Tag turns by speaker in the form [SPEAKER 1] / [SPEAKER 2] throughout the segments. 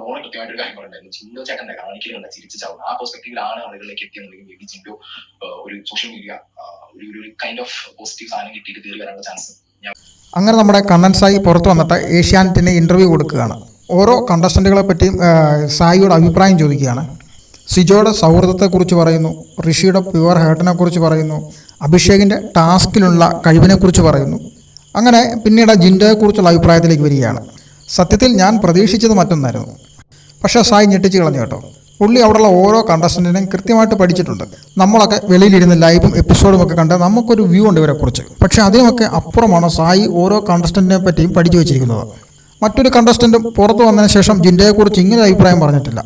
[SPEAKER 1] നോറ കൃത്യമായിട്ട് ഒരു കാര്യം പറയുണ്ടായിരുന്നു ജിൻഡോ ചേട്ടന്റെ കാണിക്കലുണ്ട് ചിരിച്ചു ചാവും ആ പെർസ്പെക്ടീവിലാണ് ആളുകളിലേക്ക് എത്തിയെന്നുണ്ടെങ്കിൽ മേ ബി ജിൻഡോ ഒരു സോഷ്യൽ മീഡിയ ഒരു ഒരു കൈൻഡ് ഓഫ് പോസിറ്റീവ് സാധനം കിട്ടിയിട്ട് കയറി വരാനുള്ള ചാൻസ്
[SPEAKER 2] അങ്ങനെ നമ്മുടെ കണ്ണൻ സായി പുറത്തു വന്നിട്ട് ഏഷ്യാനെറ്റിന് ഇന്റർവ്യൂ കൊടുക്കുകയാണ്. ഓരോ കണ്ടസ്റ്റന്റുകളെ പറ്റിയും സായിയുടെ അഭിപ്രായം ചോദിക്കുകയാണ്. സിജോയുടെ സൗഹൃദത്തെക്കുറിച്ച് പറയുന്നു ഋഷിയുടെ പ്യുവർ ഹേർട്ടിനെ കുറിച്ച് പറയുന്നു അഭിഷേകിന്റെ ടാസ്കിലുള്ള കഴിവിനെക്കുറിച്ച് പറയുന്നു. അങ്ങനെ പിന്നീട് ജിൻഡയെക്കുറിച്ചുള്ള അഭിപ്രായത്തിലേക്ക് വരികയാണ്. സത്യത്തിൽ ഞാൻ പ്രതീക്ഷിച്ചത് മറ്റൊന്നായിരുന്നു. പക്ഷേ സായി ഞെട്ടിച്ച് കളഞ്ഞു കേട്ടോ. പുള്ളി അവിടെയുള്ള ഓരോ കണ്ടസ്റ്റന്റിനെയും കൃത്യമായിട്ട് പഠിച്ചിട്ടുണ്ട്. നമ്മളൊക്കെ വെളിയിലിരുന്ന് ലൈവും എപ്പിസോഡും ഒക്കെ കണ്ട് നമുക്കൊരു വ്യൂ ഉണ്ട് ഇവരെക്കുറിച്ച്. പക്ഷേ അതിനൊക്കെ അപ്പുറമാണ് സായി ഓരോ കണ്ടസ്റ്റന്റിനെ പറ്റിയും പഠിച്ചു വെച്ചിരിക്കുന്നത്. മറ്റൊരു കണ്ടസ്റ്റന്റും പുറത്തു വന്നതിന് ശേഷം ജിൻഡയെക്കുറിച്ച് ഇങ്ങനെ അഭിപ്രായം പറഞ്ഞിട്ടില്ല.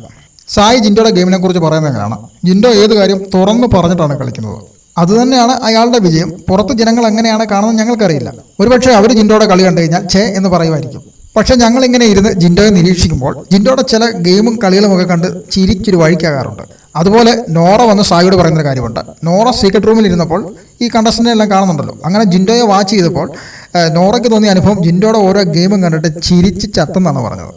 [SPEAKER 2] സായി ജിൻഡോയുടെ ഗെയിമിനെ കുറിച്ച് പറയുന്നത് എങ്ങനെയാണ് ജിൻഡോ ഏത് കാര്യം തുറന്നു പറഞ്ഞിട്ടാണ് കളിക്കുന്നത്? അതുതന്നെയാണ് അയാളുടെ വിജയം. പുറത്ത് ജനങ്ങൾ എങ്ങനെയാണ് കാണുന്നത് ഞങ്ങൾക്കറിയില്ല. ഒരുപക്ഷെ അവർ ജിൻഡോയുടെ കളി കണ്ടു കഴിഞ്ഞാൽ ഛേ എന്ന് പറയുമായിരിക്കും. പക്ഷെ ഞങ്ങൾ ഇങ്ങനെ ഇരുന്ന് ജിൻഡോയെ നിരീക്ഷിക്കുമ്പോൾ ജിൻഡോയുടെ ചില ഗെയിമും കളികളുമൊക്കെ കണ്ട് ചിരിച്ചൊരു വഴിക്കാകാറുണ്ട്. അതുപോലെ നോറ വന്ന് സായിയോട് പറയുന്നൊരു കാര്യമുണ്ട്. നോറ സീക്രട്ട് റൂമിൽ ഇരുന്നപ്പോൾ ഈ കണ്ടസ്റ്റന്റ് എല്ലാം കാണുന്നുണ്ടല്ലോ. അങ്ങനെ ജിൻഡോയെ വാച്ച് ചെയ്തപ്പോൾ നോറയ്ക്ക് തോന്നിയ അനുഭവം ജിൻഡോയുടെ ഓരോ ഗെയിമും കണ്ടിട്ട് ചിരിച്ച് ചത്തെന്നാണ് പറഞ്ഞത്.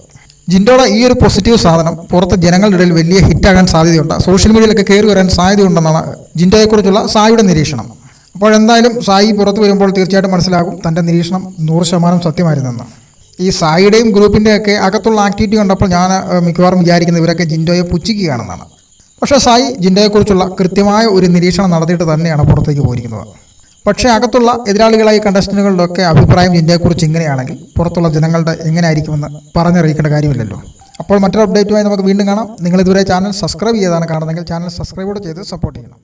[SPEAKER 2] ജിൻഡോയുടെ ഈ ഒരു പോസിറ്റീവ് സാധനം പുറത്ത് ജനങ്ങളുടെ ഇടയിൽ വലിയ ഹിറ്റാകാൻ സാധ്യതയുണ്ട്. സോഷ്യൽ മീഡിയയിലൊക്കെ കയറി വരാൻ സാധ്യതയുണ്ടെന്നാണ് ജിൻഡോയെക്കുറിച്ചുള്ള സായിയുടെ നിരീക്ഷണം. അപ്പോൾ എന്തായാലും സായി പുറത്ത് വരുമ്പോൾ തീർച്ചയായിട്ടും മനസ്സിലാകും തന്റെ നിരീക്ഷണം നൂറ് ശതമാനം സത്യമായിരുന്നെന്ന്. ഈ സായിയുടെയും ഗ്രൂപ്പിന്റെയൊക്കെ അകത്തുള്ള ആക്ടിവിറ്റി കണ്ടപ്പോൾ ഞാൻ മിക്കവാറും വിചാരിക്കുന്നത് ഇവരൊക്കെ ജിൻഡോയെ പുച്ഛിക്കുകയാണെന്നാണ്. പക്ഷേ സായി ജിൻഡോയെക്കുറിച്ചുള്ള കൃത്യമായ ഒരു നിരീക്ഷണം നടത്തിയിട്ട് തന്നെയാണ് പുറത്തേക്ക് പോയിരിക്കുന്നത്. പക്ഷേ അകത്തുള്ള എതിരാളികളായി കണ്ടസ്റ്റന്റുകളുടെ ഒക്കെ അഭിപ്രായം ജിൻഡയെക്കുറിച്ച് ഇങ്ങനെയാണെങ്കിൽ പുറത്തുള്ള ജനങ്ങളുടെ എങ്ങനെയായിരിക്കുമെന്ന് പറഞ്ഞറിയിക്കേണ്ട കാര്യമില്ലല്ലോ. അപ്പോൾ മറ്റൊരു അപ്ഡേറ്റുമായി നമുക്ക് വീണ്ടും കാണാം. നിങ്ങൾ ഇതുവരെ ചാനൽ സബ്സ്ക്രൈബ് ചെയ്താണ് കാണുന്നതെങ്കിൽ ചാനൽ സബ്സ്ക്രൈബ് കൂടെ ചെയ്ത് സപ്പോർട്ട് ചെയ്യണം.